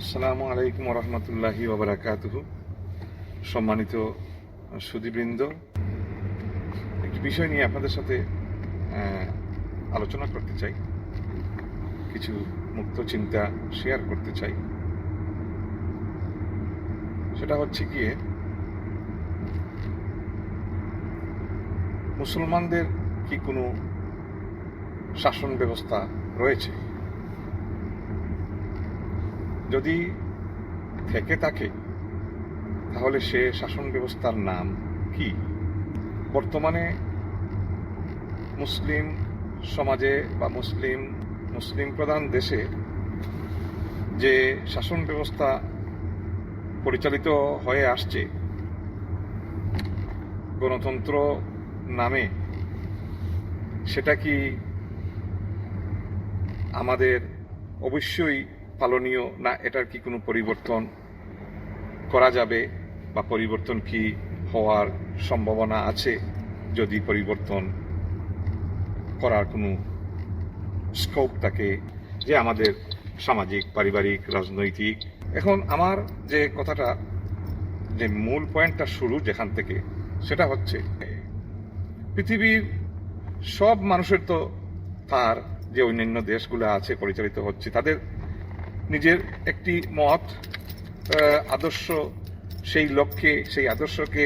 আসসালামু আলাইকুম রহমতুল্লাহি ওবরাকাতুহ। সম্মানিত সুদীবৃন্দ, একটি বিষয় নিয়ে আপনাদের সাথে আলোচনা করতে চাই। কিছু মুক্ত চিন্তা শেয়ার করতে চাই। সেটা হচ্ছে গিয়ে, মুসলমানদের কি কোনো শাসন ব্যবস্থা রয়েছে? যদি থেকে থাকে, তাহলে সে শাসন ব্যবস্থার নাম কি? বর্তমানে মুসলিম সমাজে বা মুসলিম মুসলিম প্রধান দেশে যে শাসন ব্যবস্থা পরিচালিত হয়ে আসছে, গণতন্ত্র নামে, সেটা কি আমাদের অবশ্যই পালনীয় না এটার কি কোনো পরিবর্তন করা যাবে বা পরিবর্তন কি হওয়ার সম্ভাবনা আছে যদি পরিবর্তন করার কোনো স্কোপ থাকে যে আমাদের সামাজিক, পারিবারিক, রাজনৈতিক? এখন আমার যে কথাটা, যে মূল পয়েন্টটা শুরু যেখান থেকে, সেটা হচ্ছে পৃথিবীর সব মানুষের তো তার যে অন্যান্য দেশগুলো আছে পরিচালিত হচ্ছে, তাদের নিজের একটি মত আদর্শ, সেই লক্ষ্যে, সেই আদর্শকে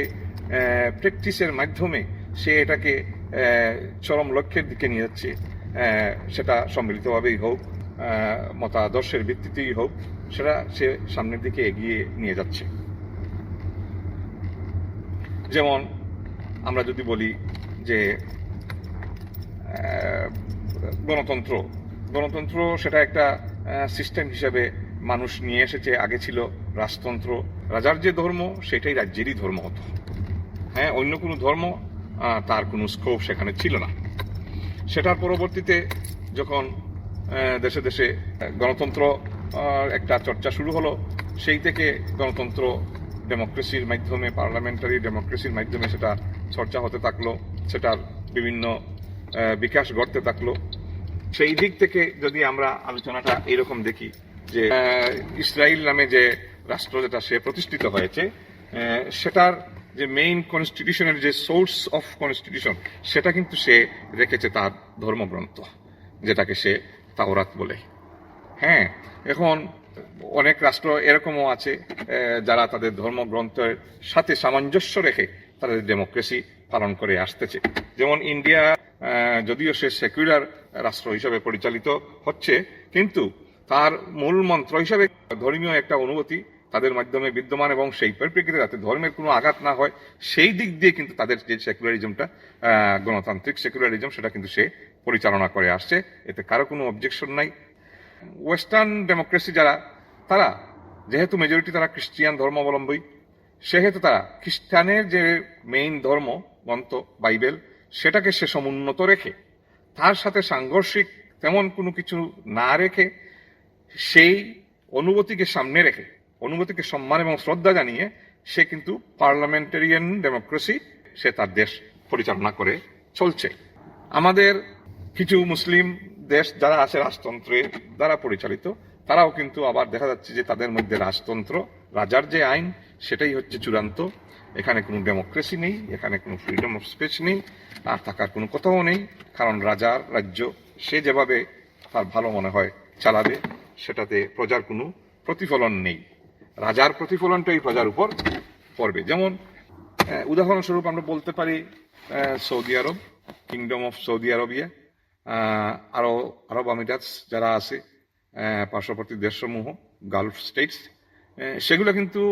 প্র্যাকটিসের মাধ্যমে সে এটাকে চরম লক্ষ্যের দিকে নিয়ে যাচ্ছে। সেটা সম্মিলিতভাবেই হোক মতাদর্শের ভিত্তিতেই হোক, সেটা সে সামনের দিকে এগিয়ে নিয়ে যাচ্ছে। যেমন আমরা যদি বলি যে গণতন্ত্র। গণতন্ত্র সেটা একটা সিস্টেম হিসেবে মানুষ নিয়ে এসেছে। আগে ছিল রাজতন্ত্র। রাজার যে ধর্ম, সেটাই রাজ্যেরই ধর্ম হতো। হ্যাঁ অন্য কোনো ধর্ম তার কোনো স্কোপ সেখানে ছিল না। সেটার পরবর্তীতে যখন দেশে দেশে গণতন্ত্র একটা চর্চা শুরু হলো, সেই থেকে গণতন্ত্র ডেমোক্রেসির মাধ্যমে পার্লামেন্টারি ডেমোক্রেসির মাধ্যমে সেটা চর্চা হতে থাকল। সেটার বিভিন্ন বিকাশ ঘটতে থাকল। সেই দিক থেকে যদি আমরা আলোচনাটা এরকম দেখি যে ইসরায়েল নামে যে রাষ্ট্র যেটা সে প্রতিষ্ঠিত হয়েছে সেটার যে মেইন কনস্টিটিউশনের যে সোর্স অফ কনস্টিটিউশন সেটা কিন্তু সে রেখেছে তার ধর্মগ্রন্থ, যেটাকে সে তাওরাত বলে। হ্যাঁ এখন অনেক রাষ্ট্র এরকমও আছে যারা তাদের ধর্মগ্রন্থের সাথে সামঞ্জস্য রেখে তাদের ডেমোক্রেসি পালন করে আসতেছে। যেমন ইন্ডিয়া যদিও সে সেকুলার রাষ্ট্র হিসেবে পরিচালিত হচ্ছে, কিন্তু তার মূল মন্ত্র হিসাবে ধর্মীয় একটা অনুভূতি তাদের মাধ্যমে বিদ্যমান এবং সেই পরিপ্রেক্ষিতে যাতে ধর্মের কোনো আঘাত না হয়, সেই দিক দিয়ে কিন্তু তাদের যে সেকুলারিজমটা গণতান্ত্রিক সেকুলারিজম, সেটা কিন্তু সে পরিচালনা করে আসছে। এতে কারও কোনো অবজেকশন নাই। ওয়েস্টার্ন ডেমোক্রেসি যারা, তারা যেহেতু মেজরিটি তারা খ্রিস্টিয়ান ধর্মাবলম্বী, সেহেতু তারা খ্রিস্টানের যে মেইন ধর্ম, গ্রন্থ, বাইবেল সেটাকে সে সমুন্নত রেখে, তার সাথে সাংঘর্ষিক তেমন কোনো কিছু না রেখে, সেই অনুভূতিকে সামনে রেখে, অনুভূতিকে সম্মান এবং শ্রদ্ধা জানিয়ে সে কিন্তু পার্লামেন্টারিয়ান ডেমোক্রেসি, সে তার দেশ পরিচালনা করে চলছে। আমাদের কিছু মুসলিম দেশ যারা আছে রাজতন্ত্রে দ্বারা পরিচালিত, তারাও কিন্তু আবার দেখা যাচ্ছে যে তাদের মধ্যে রাজতন্ত্র, রাজার যে আইন, সেটাই হচ্ছে চূড়ান্ত। এখানে কোনো ডেমোক্রেসি নেই, এখানে কোনো ফ্রিডম অফ স্পিচ নেই, আর থাকার কোনো কথাও নেই, কারণ রাজার রাজ্য, সে যেভাবে তার ভালো মনে হয় চালাবে, সেটাতে প্রজার কোনো প্রতিফলন নেই। রাজার প্রতিফলনটাই প্রজার উপর পড়বে। যেমন উদাহরণস্বরূপ আমরা বলতে পারি Saudi Arab kingdom of Saudi Arabia আরও আরব আমিরাতস যারা আছে পার্শ্ববর্তী দেশসমূহ গালফ স্টেটস সেগুলো কিন্তু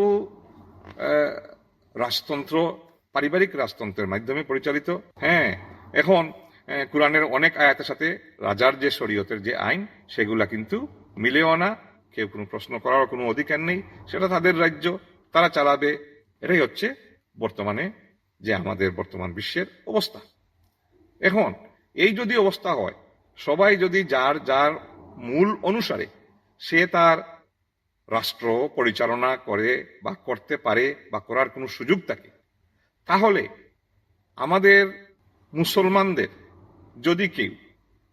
রাজতন্ত্র, পারিবারিক রাজতন্ত্রের মাধ্যমে পরিচালিত। হ্যাঁ এখন কোরআনের অনেক আয়াতের সাথে রাজার যে শরীয়তের যে আইন, সেগুলা কিন্তু মিলেও না। কেউ কোনো প্রশ্ন করার কোনো অধিকার নেই। সেটা তাদের রাজ্য, তারা চালাবে। এটাই হচ্ছে বর্তমানে যে আমাদের বর্তমান বিশ্বের অবস্থা। এখন, এই যদি অবস্থা হয়, সবাই যদি যার যার মূল অনুসারে সে তার রাষ্ট্র পরিচালনা করে বা করতে পারে বা করার কোনো সুযোগ থাকে। তাহলে আমাদের মুসলমানদের যদি কেউ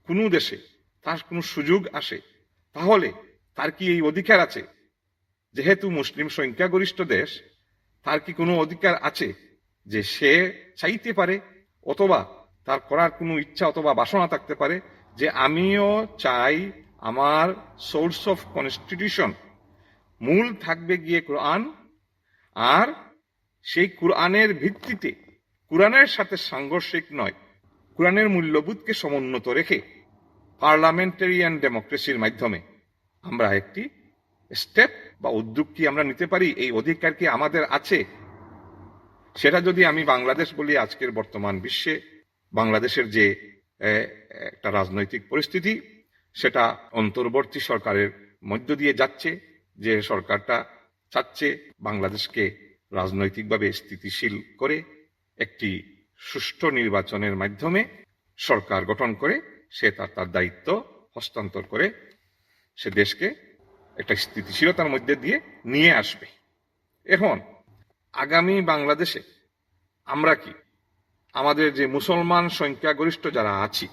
কোনো দেশে তার কোনো সুযোগ আসে, তাহলে তার কি এই অধিকার আছে? যেহেতু মুসলিম সংখ্যাগরিষ্ঠ দেশ, তার কি কোনো অধিকার আছে যে সে চাইতে পারে অথবা তার করার কোনো ইচ্ছা অথবা বাসনা থাকতে পারে? যে আমিও চাই আমার সোর্স অফ কনস্টিটিউশন মূল থাকবে গিয়ে কোরআন, আর সেই কোরআনের ভিত্তিতে কোরআনের সাথে সাংঘর্ষিক নয়, কোরআনের মূল্যবোধকে সমুন্নত রেখে পার্লামেন্টারিয়ান ডেমোক্রেসির মাধ্যমে আমরা একটি স্টেপ বা উদ্যোগ কি আমরা নিতে পারি, এই অধিকার কি আমাদের আছে? সেটা যদি আমি বাংলাদেশ বলি, আজকের বর্তমান বিশ্বে বাংলাদেশের যে একটা রাজনৈতিক পরিস্থিতি, সেটা অন্তর্বর্তী সরকারের মধ্য দিয়ে যাচ্ছে। যে সরকারটা চাচ্ছে বাংলাদেশকে রাজনৈতিকভাবে স্থিতিশীল করে একটি সুষ্ঠু নির্বাচনের মাধ্যমে সরকার গঠন করে, সে তার তার দায়িত্ব হস্তান্তর করে, সে দেশকে একটা স্থিতিশীলতার মধ্যে দিয়ে নিয়ে আসবে। এখন, আগামী বাংলাদেশে আমরা কি আমাদের যে মুসলমান সংখ্যাগরিষ্ঠ যারা আছি,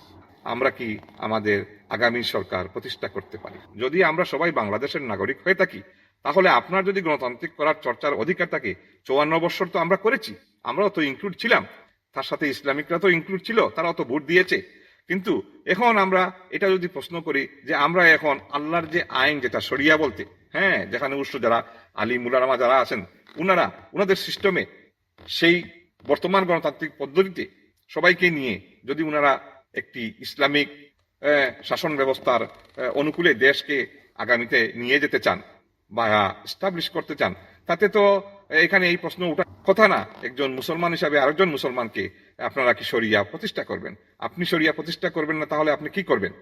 আমরা কি আমাদের আগামী সরকার প্রতিষ্ঠা করতে পারি। যদি আমরা সবাই বাংলাদেশের নাগরিক হয়ে থাকি, তাহলে আপনার যদি গণতান্ত্রিক করার চর্চার অধিকার থাকে, চুয়ান্ন বছর তো আমরা করেছি, আমরাও তো ইনক্লুড ছিলাম। তার সাথে ইসলামিকরা তো ইনক্লুড ছিল, তারাও তো ভোট দিয়েছে। কিন্তু এখন আমরা এটা যদি প্রশ্ন করি যে আমরা এখন আল্লাহর যে আইন, যেটা সরিয়া বলতে হ্যাঁ যেখানে উৎস যারা, আলী মুলারামা যারা আছেন, উনারা, উনাদের সিস্টেমে সেই বর্তমান গণতান্ত্রিক পদ্ধতিতে সবাইকে নিয়ে যদি উনারা একটি ইসলামিক শাসন ব্যবস্থার অনুকূলে দেশকে আগামীতে নিয়ে যেতে চান বা স্টাবলিশ করতে চান। তাতে তো এখানে এই প্রশ্ন ওঠা কথা না। একজন মুসলমান হিসাবে আরেকজন মুসলমানকে আপনারা কি সরিয়া প্রতিষ্ঠা করবেন? আপনি সরিয়া প্রতিষ্ঠা করবেন না, তাহলে আপনি কি করবেন?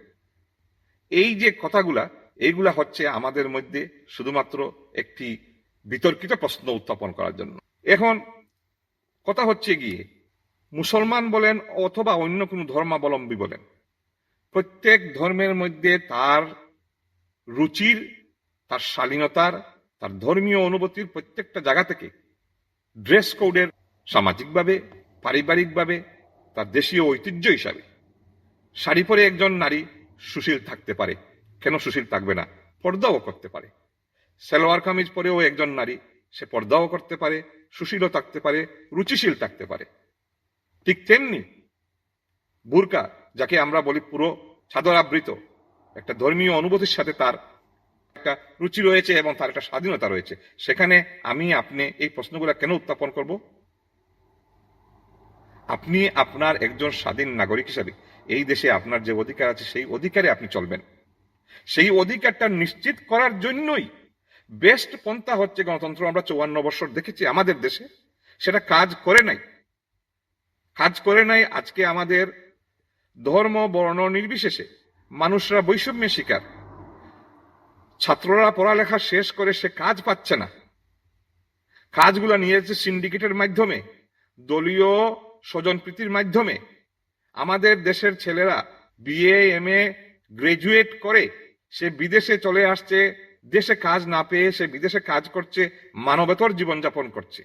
এই যে কথাগুলা, এইগুলা হচ্ছে আমাদের মধ্যে শুধুমাত্র একটি বিতর্কিত প্রশ্ন উত্থাপন করার জন্য। এখন কথা হচ্ছে গিয়ে, মুসলমান বলেন অথবা অন্য কোনো ধর্মাবলম্বী বলেন প্রত্যেক ধর্মের মধ্যে তার রুচির, তার শালীনতার, তার ধর্মীয় অনুভূতির প্রত্যেকটা জায়গা থেকে ড্রেস কোডের সামাজিকভাবে, পারিবারিকভাবে, তার দেশীয় ঐতিহ্য হিসাবে শাড়ি পরে একজন নারী সুশীল থাকতে পারে। কেন সুশীল থাকবে না? পর্দাও করতে পারে। সালোয়ার কামিজ পরেও একজন নারী, সে পর্দাও করতে পারে, সুশীলও থাকতে পারে, রুচিশীল থাকতে পারে। ঠিক তেমনি বুরকা যাকে আমরা বলি পুরো চাদর আবৃত একটা ধর্মীয় অনুভূতির সাথে তার একটা রুচি রয়েছে এবং তার একটা স্বাধীনতা রয়েছে। সেখানে আমি, আপনি এই প্রশ্নগুলো কেন উত্থাপন করব? আপনি আপনার একজন স্বাধীন নাগরিক হিসাবে এই দেশে আপনার যে অধিকার আছে, সেই অধিকারে আপনি চলবেন। সেই অধিকারটা নিশ্চিত করার জন্যই বেস্ট পন্থা হচ্ছে গণতন্ত্র। আমরা চৌয়ান্ন বছর দেখেছি আমাদের দেশে। সেটা কাজ করে নাই। কাজ করে নাই। আজকে আমাদের ধর্ম, বর্ণ নির্বিশেষে মানুষরা বৈষম্যের শিকার। ছাত্ররা পড়ালেখা শেষ করে সে কাজ পাচ্ছে না। কাজগুলো নিয়েছে সিন্ডিকেটের মাধ্যমে, দলীয় স্বজনপ্রীতির মাধ্যমে। আমাদের দেশের ছেলেরা বিএ এম এ গ্রাজুয়েট করে, সে বিদেশে চলে আসছে, দেশে কাজ না পেয়ে সে বিদেশে কাজ করছে, মানবেতর জীবনযাপন করছে।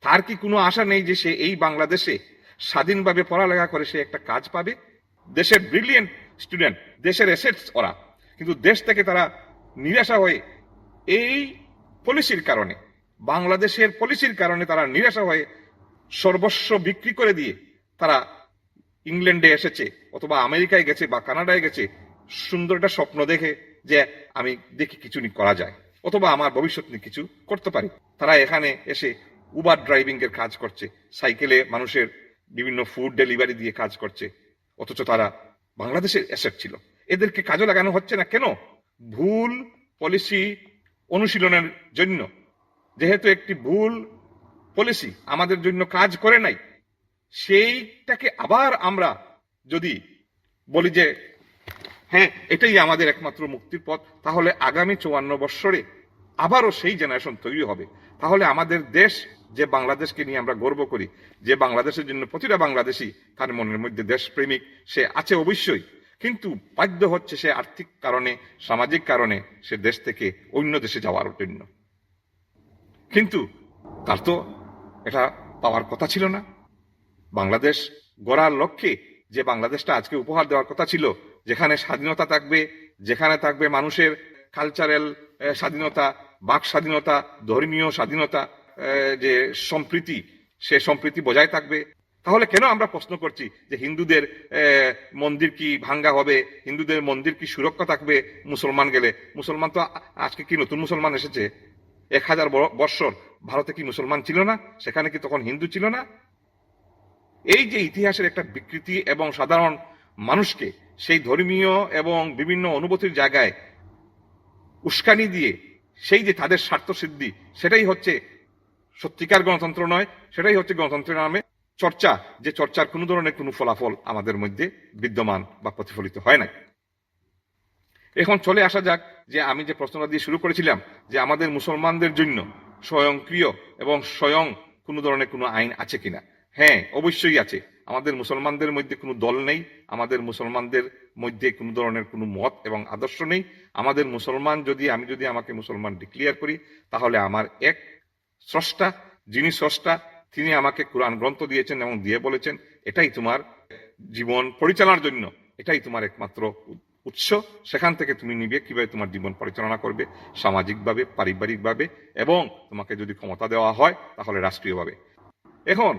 তার কি কোনো আশা নেই যে সে এই বাংলাদেশে স্বাধীনভাবে পড়ালেখা করে সে একটা কাজ পাবে? দেশের ব্রিলিয়েন্ট স্টুডেন্ট দেশের এসেটস ওরা। কিন্তু দেশ থেকে তারা নিরাশা হয়ে এই পলিসির কারণে, বাংলাদেশের পলিসির কারণে তারা নিরাশা হয়ে সর্বস্ব বিক্রি করে দিয়ে তারা ইংল্যান্ডে এসেছে অথবা আমেরিকায় গেছে বা কানাডায় গেছে। সুন্দর একটা স্বপ্ন দেখে যে আমি দেখি কিছু নি করা যায়, অথবা আমার ভবিষ্যৎ নিয়ে কিছু করতে পারি। তারা এখানে এসে উবার ড্রাইভিং এর কাজ করছে, সাইকেলে মানুষের বিভিন্ন ফুড ডেলিভারি দিয়ে কাজ করছে। অথচ তারা বাংলাদেশের অ্যাসেট ছিল। এদেরকে কাজে লাগানো হচ্ছে না কেন? ভুল পলিসি অনুশীলনের জন্য। যেহেতু একটি ভুল পলিসি আমাদের জন্য কাজ করে নাই, সেইটাকে আবার আমরা যদি বলি যে হ্যাঁ এটাই আমাদের একমাত্র মুক্তির পথ, তাহলে আগামী চুয়ান্ন বৎসরে আবারও সেই জেনারেশন তৈরি হবে। তাহলে আমাদের দেশ যে বাংলাদেশকে নিয়ে আমরা গর্ব করি, যে বাংলাদেশের জন্য প্রতিটা বাংলাদেশি তার মনের মধ্যে দেশপ্রেমিক সে আছে অবশ্যই, কিন্তু বাধ্য হচ্ছে সে আর্থিক কারণে, সামাজিক কারণে সে দেশ থেকে অন্য দেশে যাওয়ার জন্য। কিন্তু তার তো এটা পাওয়ার কথা ছিল না। বাংলাদেশ গড়ার লক্ষ্যে যে বাংলাদেশটা আজকে উপহার দেওয়ার কথা ছিল, যেখানে স্বাধীনতা থাকবে, যেখানে থাকবে মানুষের কালচারাল স্বাধীনতা বাক স্বাধীনতা, ধর্মীয় স্বাধীনতা যে সম্প্রীতি, সে সম্প্রীতি বজায় থাকবে। তাহলে কেন আমরা প্রশ্ন করছি যে হিন্দুদের মন্দির কি ভাঙ্গা হবে? হিন্দুদের মন্দির কি সুরক্ষা থাকবে মুসলমান গেলে? মুসলমান তো আজকে কি নতুন মুসলমান এসেছে? এক হাজার বৎসর ভারতে কি মুসলমান ছিল না? সেখানে কি তখন হিন্দু ছিল না? এই যে ইতিহাসের একটা বিকৃতি এবং সাধারণ মানুষকে সেই ধর্মীয় এবং বিভিন্ন অনুভূতির জায়গায় উস্কানি দিয়ে সেই যে তাদের স্বার্থ সিদ্ধি, সেটাই হচ্ছে সত্যিকার গণতন্ত্র নয়, সেটাই হচ্ছে গণতন্ত্রের নামে চর্চা, যে চর্চার কোনো ধরনের কোনো ফলাফল আমাদের মধ্যে বিদ্যমান বা প্রতিফলিত হয় না এখন চলে আসা যাক যে আমি যে প্রশ্নটা দিয়ে শুরু করেছিলাম যে আমাদের মুসলমানদের জন্য স্বয়ংক্রিয় এবং স্বয়ং কোনো ধরনের কোনো আইন আছে কিনা। হ্যাঁ অবশ্যই আছে। আমাদের মুসলমানদের মধ্যে কোনো দল নেই, আমাদের মুসলমানদের মধ্যে কোনো ধরনের কোনো মত এবং আদর্শ নেই। আমাদের মুসলমান যদি, আমি যদি আমাকে মুসলমান ডিক্লিয়ার করি, তাহলে আমার এক স্রষ্টা, যিনি স্রষ্টা, তিনি আমাকে কোরআন গ্রন্থ দিয়েছেন এবং দিয়ে বলেছেন, এটাই তোমার জীবন পরিচালনার জন্য, এটাই তোমার একমাত্র উৎস। সেখান থেকে তুমি নিবে, কীভাবে তোমার জীবন পরিচালনা করবে, সামাজিকভাবে, পারিবারিকভাবে, এবং তোমাকে যদি ক্ষমতা দেওয়া হয়, তাহলে রাষ্ট্রীয়ভাবে। এখন,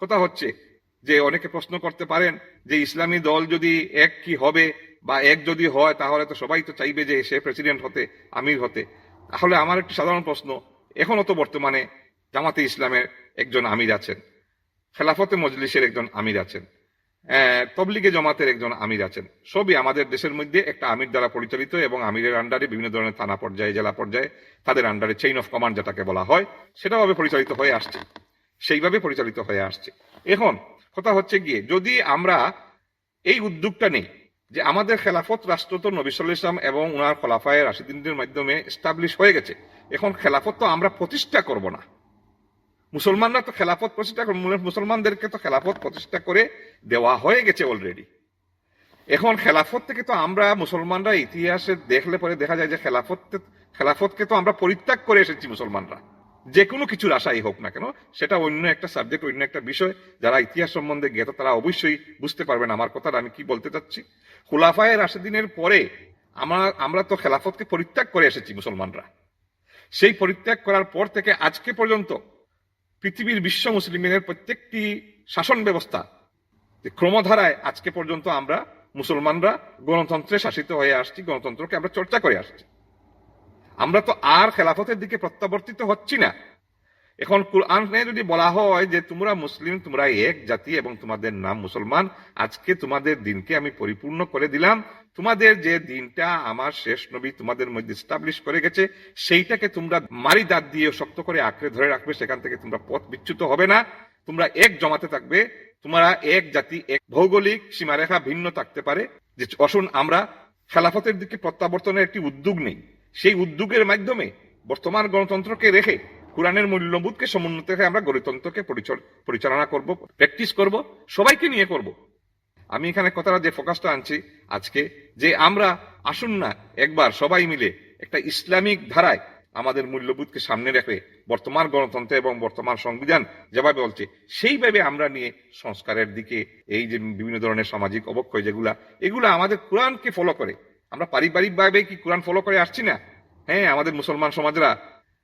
কথা হচ্ছে যে অনেকে প্রশ্ন করতে পারেন যে ইসলামী দল যদি এক কি হবে বা এক যদি হয়, তাহলে তো সবাই তো চাইবে যে সে প্রেসিডেন্ট হতে, আমির হতে। তাহলে আমার একটি সাধারণ প্রশ্ন এখনও তো বর্তমানে জামাতে ইসলামের একজন আমির আছেন, খেলাফতে মজলিসের একজন আমির আছেন তবলিগে জমাতের একজন আমির আছেন, সবই আমাদের দেশের মধ্যে একটা আমির দ্বারা পরিচালিত এবং আমিরের আন্ডারে বিভিন্ন ধরনের থানা পর্যায়ে, জেলা পর্যায়ে তাদের আন্ডারে চেইন অফ কমান্ড যেটাকে বলা হয়, সেটাভাবে পরিচালিত হয়ে আসছে, সেইভাবে পরিচালিত হয়ে আসছে। এখন কথা হচ্ছে গিয়ে, যদি আমরা এই উদ্যোগটা নেই, যে আমাদের খেলাফত রাষ্ট্র তো নবী ইসলাম এবং উনার খলাফায়ের রাশিদিনদের মাধ্যমে এস্টাবলিশ হয়ে গেছে, এখন খেলাফত তো আমরা প্রতিষ্ঠা করব না। মুসলমানরা তো খেলাফত প্রতিষ্ঠা মুসলমানদেরকে তো খেলাফত প্রতিষ্ঠা করে দেওয়া হয়ে গেছে অলরেডি এখন খেলাফত থেকে তো আমরা মুসলমানরা ইতিহাসে দেখলে পরে দেখা যায় যে খেলাফত খেলাফতকে তো আমরা পরিত্যাগ করে এসেছি মুসলমানরা। যে কোনো কিছুর আশাই হোক না কেন, সেটা অন্য একটা সাবজেক্ট অন্য একটা বিষয়, যারা ইতিহাস সম্বন্ধে জ্ঞাত, তারা অবশ্যই বুঝতে পারবেন আমার কথাটা আমি কি বলতে চাচ্ছি। খুলাফায় রাশেদিনের পরে আমরা আমরা তো খেলাফতকে পরিত্যাগ করে এসেছি মুসলমানরা। সেই পরিত্যাগ করার পর থেকে আজকে পর্যন্ত পৃথিবীর বিশ্ব মুসলিমের প্রত্যেকটি শাসন ব্যবস্থা ক্রমধারায় আজকে পর্যন্ত আমরা মুসলমানরা গণতন্ত্রে শাসিত হয়ে আসছি, গণতন্ত্রকে আমরা চর্চা করে আসছি। আমরা তো আর খেলাফতের দিকে প্রত্যাবর্তিত হচ্ছি না। এখন কোরআনে যদি বলা হয় যে তোমরা মুসলিম, তোমরা এক জাতি এবং তোমাদের নাম মুসলমান, আজকে তোমাদের দিনকে আমি পরিপূর্ণ করে দিলাম। তোমাদের যে দিনটা আমার শেষ নবী তোমাদের মধ্যে স্টাবলিশ করে গেছে, সেইটাকে তোমরা মারি দাঁত দিয়ে শক্ত করে আঁকড়ে ধরে রাখবে, সেখান থেকে তোমরা পথ বিচ্যুত হবে না। তোমরা এক জমাতে থাকবে, তোমরা এক জাতি, এক ভৌগোলিক সীমারেখা ভিন্ন থাকতে পারে। যে, আসুন আমরা খেলাফতের দিকে প্রত্যাবর্তনের একটি উদ্যোগ নেই। সেই উদ্যোগের মাধ্যমে বর্তমান গণতন্ত্রকে রেখে কোরআনের মূল্যবোধকে সমুন্নত রেখে আমরা গণতন্ত্রকে পরিচল- পরিচালনা করব, প্র্যাকটিস করব, সবাইকে নিয়ে করব। আমি এখানে কথাটা যে ফোকাসটা আনছি আজকে, যে আমরা আসুন না একবার সবাই মিলে একটা ইসলামিক ধারায় আমাদের মূল্যবোধকে সামনে রেখে বর্তমান গণতন্ত্র এবং বর্তমান সংবিধান যেভাবে বলছে, সেইভাবে আমরা নিয়ে সংস্কারের দিকে এই যে বিভিন্ন ধরনের সামাজিক অবক্ষয় যেগুলা, এগুলো আমাদের কোরআনকে ফলো করে। আমরা পারিবারিকভাবে কি কোরআন ফলো করে আসছি না? হ্যাঁ আমাদের মুসলমান সমাজরা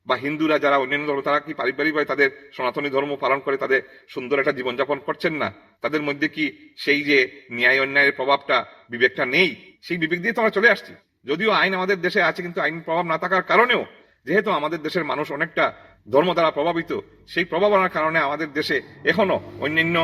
বা হিন্দুরা যারা অন্যান্য ধর্ম, তারা কি পারিবারিকভাবে তাদের সনাতনী ধর্ম পালন করে, তাদের সুন্দর একটা জীবনযাপন করছেন না? তাদের মধ্যে কি সেই যে ন্যায় অন্যায়ের প্রভাবটা বিবেকটা নেই? সেই বিবেক দিয়ে তো আমরা চলে আসছি। যদিও আইন আমাদের দেশে আছে, কিন্তু আইন প্রভাব না থাকার কারণেও, যেহেতু আমাদের দেশের মানুষ অনেকটা ধর্ম দ্বারা প্রভাবিত, সেই প্রভাবনার কারণে আমাদের দেশে এখনও অন্যান্য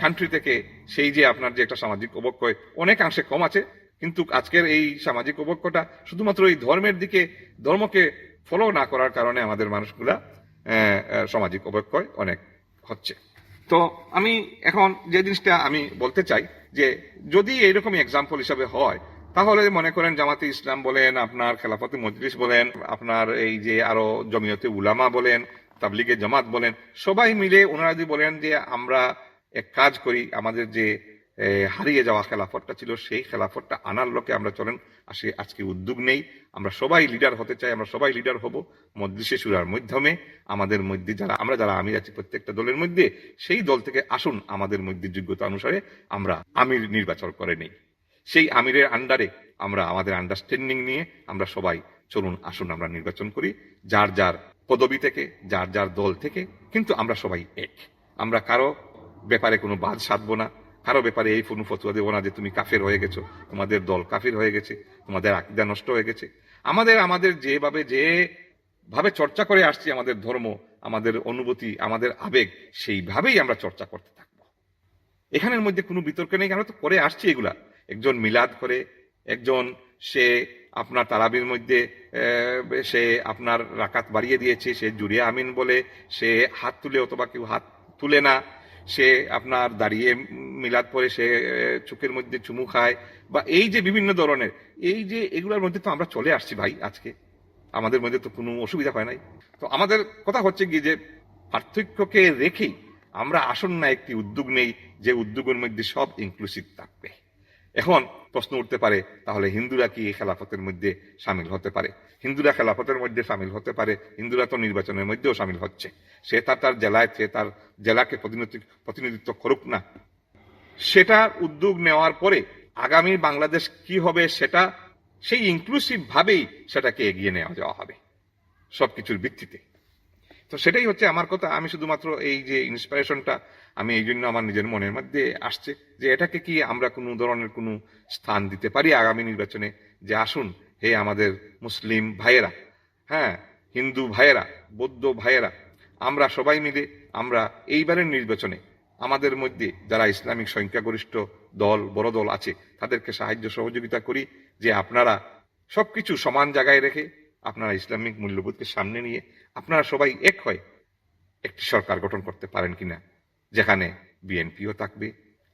কান্ট্রি থেকে সেই যে আপনার যে একটা সামাজিক অবক্ষয় অনেকাংশে কম আছে। কিন্তু আজকের এই সামাজিক অবক্ষয়টা শুধুমাত্র এই ধর্মের দিকে, ধর্মকে ফলো না করার কারণে আমাদের মানুষগুলা সামাজিক অবক্ষয় অনেক হচ্ছে। তো আমি এখন যে জিনিসটা আমি বলতে চাই, যে যদি এইরকম এক্সাম্পল হিসাবে হয়, তাহলে মনে করেন জামাতে ইসলাম বলেন, আপনার খেলাফতে মজলিস বলেন, আপনার এই যে আরও জমিয়তে উলামা বলেন, তাবলিগে জামাত বলেন, সবাই মিলে ওনারা যদি বলেন যে আমরা এক কাজ করি, আমাদের যে হারিয়ে যাওয়া খেলাফতটা ছিল, সেই খেলাফতটা আনার লোকে আমরা চলেন। আসে আজকে উদ্যোগ নেই। আমরা সবাই লিডার হতে চাই, আমরা সবাই লিডার হব মজলিসে সুরার মাধ্যমে। আমাদের মধ্যে যারা, আমরা যারা আমির আছি প্রত্যেকটা দলের মধ্যে, সেই দল থেকে আসুন আমাদের মধ্যে যোগ্যতা অনুসারে আমরা আমির নির্বাচন করে নেই। সেই আমিরের আন্ডারে আমরা আমাদের আন্ডারস্ট্যান্ডিং নিয়ে আমরা সবাই চলুন, আসুন আমরা নির্বাচন করি। যার যার পদবি থেকে, যার যার দল থেকে, কিন্তু আমরা সবাই এক। আমরা কারও ব্যাপারে কোনো বাদ সাধবো না। কারও ব্যাপারে এই কোনো ফতুয়া দেবো না যে তুমি কাফের হয়ে গেছো, তোমাদের দল কাফির হয়ে গেছে, তোমাদের আকিদা নষ্ট হয়ে গেছে। আমাদের আমাদের যেভাবে যে ভাবে চর্চা করে আসছি, আমাদের ধর্ম, আমাদের অনুভূতি, আমাদের আবেগ, সেইভাবেই আমরা চর্চা করতে থাকব। এখানের মধ্যে কোনো বিতর্ক নেই, আমরা তো করে আসছি এগুলা। একজন মিলাদ করে, একজন সে আপনার তারাবির মধ্যে সে আপনার রাকাত বাড়িয়ে দিয়েছে, সে জুড়ে আমিন বলে, সে হাত তুলে অথবা কেউ হাত তুলে না সে আপনার দাঁড়িয়ে মিলাদ পরে সে চোখের মধ্যে চুমু খায়, বা এই যে বিভিন্ন ধরনের, এই যে এগুলোর মধ্যে তো আমরা চলে আসছি ভাই আজকে। আমাদের মধ্যে তো কোনো অসুবিধা হয় নাই। তো আমাদের কথা হচ্ছে কি যে, পার্থক্যকে রেখেই আমরা আসন্ন না একটি উদ্যোগ নেই যে উদ্যোগের মধ্যে সব ইনক্লুসিভ থাকবে। এখন প্রশ্ন উঠতে পারে, তাহলে হিন্দুরা কি এই খেলাফতের মধ্যে সামিল হতে পারে? হিন্দুরা খেলাফতের মধ্যে সামিল হতে পারে, হিন্দুরা তো নির্বাচনের মধ্যেও সামিল হচ্ছে। সে তার তার জেলায়, সে তার জেলাকে প্রতিনিধি- প্রতিনিধিত্ব করুক না। সেটা উদ্যোগ নেওয়ার পরে আগামী বাংলাদেশ কি হবে সেটা, সেই ইনক্লুসিভ ভাবেই সেটাকে এগিয়ে নেওয়া যাওয়া হবে সব কিছুর ভিত্তিতে। তো সেটাই হচ্ছে আমার কথা। আমি শুধুমাত্র এই যে ইন্সপিরেশনটা আমি এই জন্য আমার নিজের মনের মধ্যে আসছে যে এটাকে কি আমরা কোনো ধরনের কোনো স্থান দিতে পারি আগামী নির্বাচনে? যে আসুন হে আমাদের মুসলিম ভাইয়েরা হ্যাঁ হিন্দু ভাইয়েরা, বৌদ্ধ ভাইয়েরা, আমরা সবাই মিলে, আমরা এইবারের নির্বাচনে আমাদের মধ্যে যারা ইসলামিক সংখ্যাগরিষ্ঠ দল, বড় দল আছে, তাদেরকে সাহায্য সহযোগিতা করি যে আপনারা সব কিছু সমান জায়গায় রেখে আপনারা ইসলামিক মূল্যবোধকে সামনে নিয়ে আপনারা সবাই এক হয় একটি সরকার গঠন করতে পারেন কিনা, যেখানে বিএনপিও থাকবে,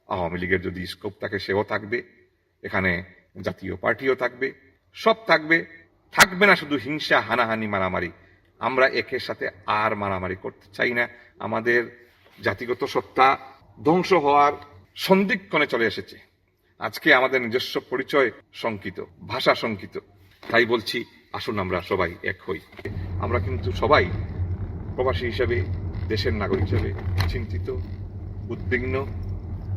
আওয়ামী লীগের যদি স্কোপ থাকে, সেও থাকবে, এখানে জাতীয় পার্টিও থাকবে সব থাকবে থাকবে না শুধু হিংসা, হানাহানি, মারামারি। আমরা একের সাথে আর মারামারি করতে চাই না। আমাদের জাতিগত সত্তা ধ্বংস হওয়ার সন্দিক্ষণে চলে এসেছে। আজকে আমাদের নিজস্ব পরিচয় শঙ্কিত, ভাষা শঙ্কিত। তাই বলছি, আসুন আমরা সবাই এক হই। আমরা কিন্তু সবাই প্রবাসী হিসেবে, দেশের নাগরিক হিসেবে চিন্তিত, উদ্বিগ্ন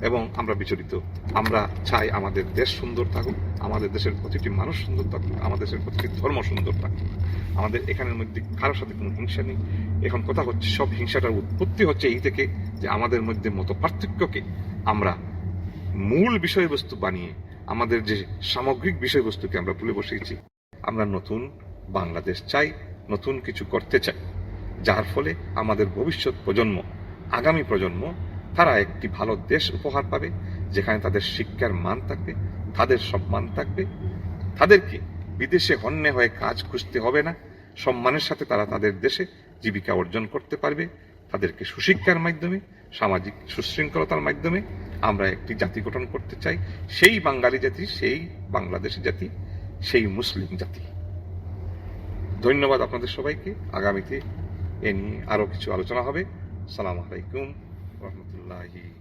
এবং আমরা বিচলিত। আমরা চাই আমাদের দেশ সুন্দর থাকুক, আমাদের দেশের প্রতিটি মানুষ সুন্দর থাকুক, আমাদের দেশের প্রতিটি ধর্ম সুন্দর থাকুক। আমাদের এখানের মধ্যে কারোর সাথে কোনো হিংসা নেই। এখন কথা হচ্ছে, সব হিংসাটার উৎপত্তি হচ্ছে এই থেকে যে আমাদের মধ্যে মতো পার্থক্যকে আমরা মূল বিষয়বস্তু বানিয়ে, আমাদের যে সামগ্রিক বিষয়বস্তুকে আমরা ভুলে বসেছি আমরা নতুন বাংলাদেশ চাই, নতুন কিছু করতে চাই। যার ফলে আমাদের ভবিষ্যৎ প্রজন্ম, আগামী প্রজন্ম তারা একটি ভালো দেশ উপহার পাবে, যেখানে তাদের শিক্ষার মান থাকবে, তাদের সম্মান থাকবে। তাদেরকে বিদেশে হন্যে হয়ে কাজ খুঁজতে হবে না। সম্মানের সাথে তারা তাদের দেশে জীবিকা অর্জন করতে পারবে। তাদেরকে সুশিক্ষার মাধ্যমে, সামাজিক সুশৃঙ্খলতার মাধ্যমে আমরা একটি জাতি গঠন করতে চাই। সেই বাঙালি জাতি, সেই বাংলাদেশি জাতি, সেই মুসলিম জাতি। ধন্যবাদ আপনাদের সবাইকে। আগামীতে এ নিয়ে আরও কিছু আলোচনা হবে। সালাম আলাইকুম warahmatullahi